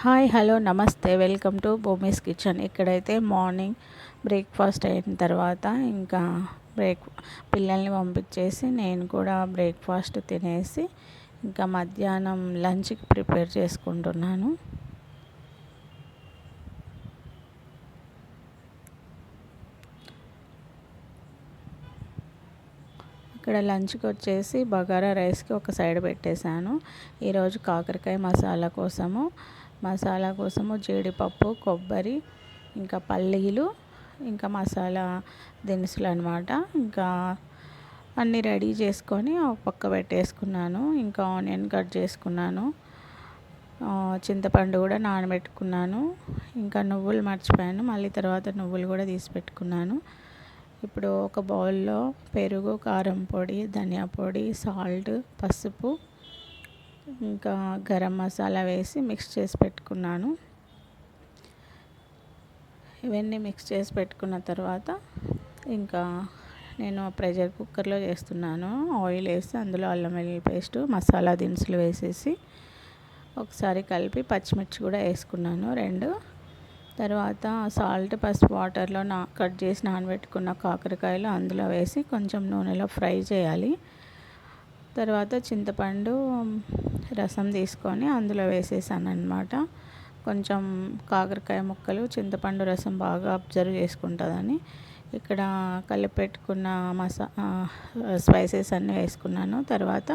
Hi hello నమస్తే. Welcome to Bhumi's kitchen. ఇక్కడైతే morning breakfast అయిన తర్వాత ఇంకా బ్రేక్ పిల్లల్ని పంపించేసి నేను కూడా బ్రేక్ఫాస్ట్ తినేసి ఇంకా మధ్యాహ్నం లంచ్కి ప్రిపేర్ చేసుకుంటున్నాను. ఇక్కడ లంచ్కి వచ్చేసి బగారా రైస్కి ఒక సైడ్ పెట్టేశాను. ఈరోజు కాకరకాయ మసాలా కోసము. మసాలా కోసము జీడిపప్పు కొబ్బరి ఇంకా పల్లీలు ఇంకా మసాలా దినుసులు అనమాట ఇంకా అన్నీ రెడీ చేసుకొని ఒక పక్క పెట్టేసుకున్నాను. ఇంకా ఆనియన్ కట్ చేసుకున్నాను. చింతపండు కూడా నానబెట్టుకున్నాను. ఇంకా నువ్వులు మర్చిపోయాను. మళ్ళీ తర్వాత నువ్వులు కూడా తీసి పెట్టుకున్నాను. ఇప్పుడు ఒక బౌల్లో పెరుగు కారం పొడి ధనియా పొడి సాల్ట్ పసుపు ఇంకా గరం మసాలా వేసి మిక్స్ చేసి పెట్టుకున్నాను. ఇవన్నీ మిక్స్ చేసి పెట్టుకున్న తర్వాత ఇంకా నేను ప్రెషర్ కుక్కర్లో చేస్తున్నాను. ఆయిల్ వేసి అందులో అల్లం వెల్లుల్లి పేస్ట్ మసాలా దినుసులు వేసేసి ఒకసారి కలిపి పచ్చిమిర్చి కూడా వేసుకున్నాను రెండు. తర్వాత సాల్ట్ పసుపు వాటర్లో నా కట్ చేసి నానబెట్టుకున్న కాకరకాయలు అందులో వేసి కొంచెం నూనెలో ఫ్రై చేయాలి. తర్వాత చింతపండు రసం తీసుకొని అందులో వేసేసాను అనమాట కొంచెం కాకరకాయ ముక్కలు చింతపండు రసం బాగా అబ్జర్వ్ చేసుకుంటుందని ఇక్కడ కలిపెట్టుకున్న మసా స్పైసెస్ అన్నీ వేసుకున్నాను. తర్వాత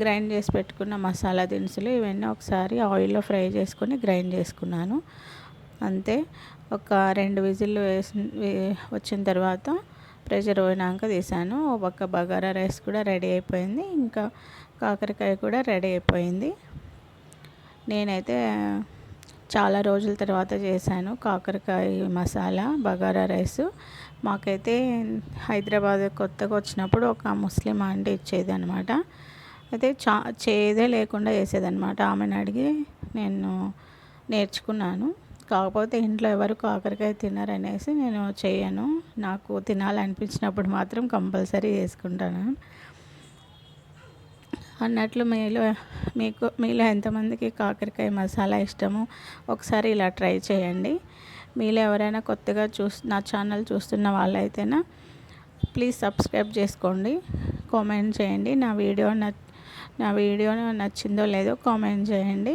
గ్రైండ్ చేసి పెట్టుకున్న మసాలా దినుసులు ఇవన్నీ ఒకసారి ఆయిల్లో ఫ్రై చేసుకొని గ్రైండ్ చేసుకున్నాను. అంతే. ఒక రెండు విజిల్లు వేసి వచ్చిన తర్వాత ప్రెషర్ పోయినాక తీసాను. ఒక పక్క బగారా రైస్ కూడా రెడీ అయిపోయింది. ఇంకా కాకరకాయ కూడా రెడీ అయిపోయింది. నేనైతే చాలా రోజుల తర్వాత చేశాను కాకరకాయ మసాలా బగారా రైస్. మాకైతే హైదరాబాద్ కొత్తగా వచ్చినప్పుడు ఒక ముస్లిం ఆంటీ ఇచ్చేది అనమాట అయితే చా చేదే లేకుండా చేసేదనమాట ఆమెను అడిగి నేను నేర్చుకున్నాను. కాకపోతే ఇంట్లో ఎవరు కాకరకాయ తినరనేసి నేను చేయను. నాకు తినాలనిపించినప్పుడు మాత్రం కంపల్సరీ చేసుకుంటాను. అన్నట్లు మీలో మీకు మీలో ఎంతమందికి కాకరకాయ మసాలా ఇష్టము ఒకసారి ఇలా ట్రై చేయండి. మీలో ఎవరైనా కొత్తగా చూస్ నా ఛానల్ చూస్తున్న వాళ్ళైతేనా ప్లీజ్ సబ్స్క్రైబ్ చేసుకోండి. కామెంట్ చేయండి. నా వీడియో నా వీడియో నచ్చిందో లేదో కామెంట్ చేయండి.